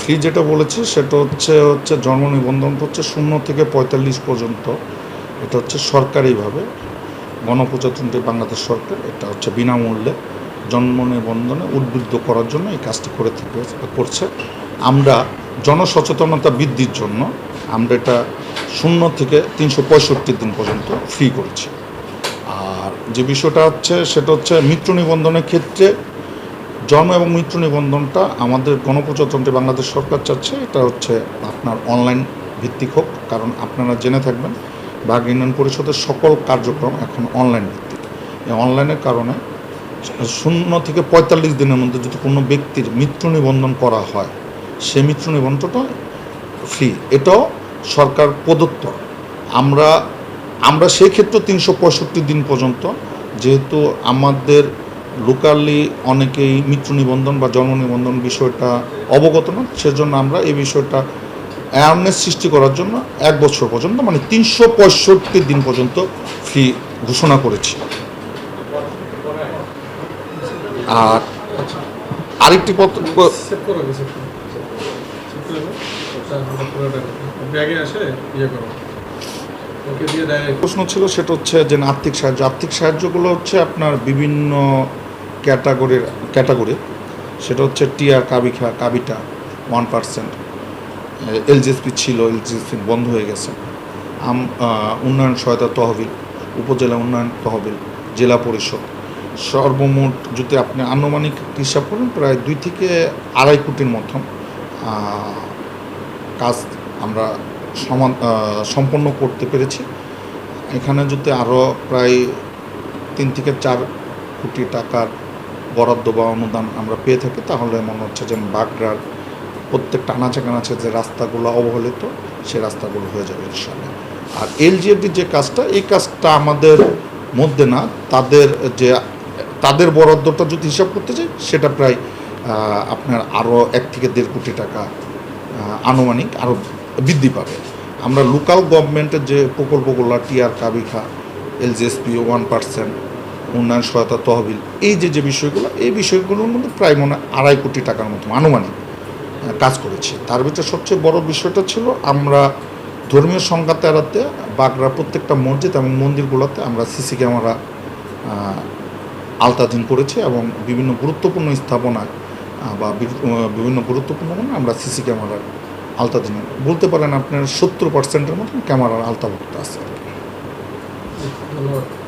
ফি যেটা বলেছি, সেটা হচ্ছে হচ্ছে জন্ম নিবন্ধনটা হচ্ছে শূন্য থেকে পঁয়তাল্লিশ পর্যন্ত। এটা হচ্ছে সরকারিভাবে গণপ্রজাতন্ত্রী বাংলাদেশ সরকার, এটা হচ্ছে বিনামূল্যে জন্ম নিবন্ধনে উদ্বুদ্ধ করার জন্য এই কাজটি করে থেকে, করছে। আমরা জনসচেতনতা বৃদ্ধির জন্য আমরা এটা শূন্য থেকে তিনশো পঁয়ষট্টি দিন পর্যন্ত ফ্রি করেছি। আর যে বিষয়টা হচ্ছে, সেটা হচ্ছে মিত্র নিবন্ধনের ক্ষেত্রে জন্ম এবং মৃত্যু নিবন্ধনটা আমাদের গণপ্রজাতন্ত্রী বাংলাদেশ সরকার চাচ্ছে। এটা হচ্ছে আপনার অনলাইন ভিত্তিক হোক, কারণ আপনারা জেনে থাকবেন বাঘ ইউনিয়ন পরিষদের সকল কার্যক্রম এখন অনলাইন ভিত্তিক। এই অনলাইনের কারণে শূন্য থেকে পঁয়তাল্লিশ দিনের মধ্যে যদি কোনো ব্যক্তির মৃত্যু নিবন্ধন করা হয়, সে মৃত্যু নিবন্ধনটা ফ্রি এটাও সরকার প্রদত্ত। আমরা আমরা সেই ক্ষেত্রে তিনশো পঁয়ষট্টি দিন পর্যন্ত যেহেতু আমাদের লোকালি অনেকেই মৃত্যু নিবন্ধন বা জন্ম নিবন্ধন বিষয়টা অবগত না সেজন্য আমরা এই বিষয়টা অ্যাওয়ারনেস সৃষ্টি করার জন্য এক বছর পর্যন্ত মানে তিনশো পঁয়ষট্টি দিন পর্যন্ত ফ্রি ঘোষণা করেছি। আর আরেকটি পত্র প্রশ্ন ছিল সেটা হচ্ছে যে আর্থিক সাহায্য। আর্থিক সাহায্যগুলো হচ্ছে আপনার বিভিন্ন ক্যাটাগরির, ক্যাটাগরি। সেটা হচ্ছে টিআর কাবিখা, কাবিটা, ওয়ান পার্সেন্ট। এলজিএসপি ছিল, এলজিএসপি বন্ধ হয়ে গেছে। আম উন্নয়ন সহায়তা তহবিল, উপজেলা উন্নয়ন তহবিল, জেলা পরিষদ। সর্বমোট যদি আপনি আনুমানিক হিসাব করেন, প্রায় দুই থেকে আড়াই কোটির মতন কাজ আমরা সমান সম্পন্ন করতে পেরেছি। এখানে যদি আরও প্রায় তিন থেকে চার কোটি টাকার বরাদ্দ বা অনুদান আমরা পেয়ে থাকি, তাহলে মনে হচ্ছে যে বাগড়ার প্রত্যেকটা আনাচে কানাচে যে রাস্তাগুলো অবহেলিত, সে রাস্তাগুলো হয়ে যাবে ইনশাল্লাহ আর এলজিএফডির যে কাজটা, এই কাজটা আমাদের মধ্যে না, তাদের যে, তাদের বরাদ্দটা যদি হিসাব করতে চাই সেটা প্রায় আপনার আরও এক থেকে দেড় কোটি টাকা আনুমানিক আরও বৃদ্ধি পাবে। আমরা লোকাল গভর্নমেন্টের যে প্রকল্পগুলো টিআর কাবিখা এলজিএসপি ওয়ান পার্সেন্ট উন্নয়ন সহায়তা তহবিল, এই যে যে বিষয়গুলো, এই বিষয়গুলোর মধ্যে প্রায় মনে আড়াই কোটি টাকার মতো আনুমানিক কাজ করেছি। তার ভিতরে সবচেয়ে বড় বিষয়টা ছিল আমরা ধর্মীয় সংঘাত এড়াতে বাগড়ার প্রত্যেকটা মসজিদ এবং মন্দিরগুলোতে আমরা সিসি ক্যামেরা আলতাধীন করেছি এবং বিভিন্ন গুরুত্বপূর্ণ স্থাপনায় বা বিভিন্ন গুরুত্বপূর্ণ মানে আমরা সিসি ক্যামেরার আওতাধীন বলতে পারেন আপনার সত্তর পার্সেন্টের মতন ক্যামেরার আলতাভুক্ত আছে। ধন্যবাদ।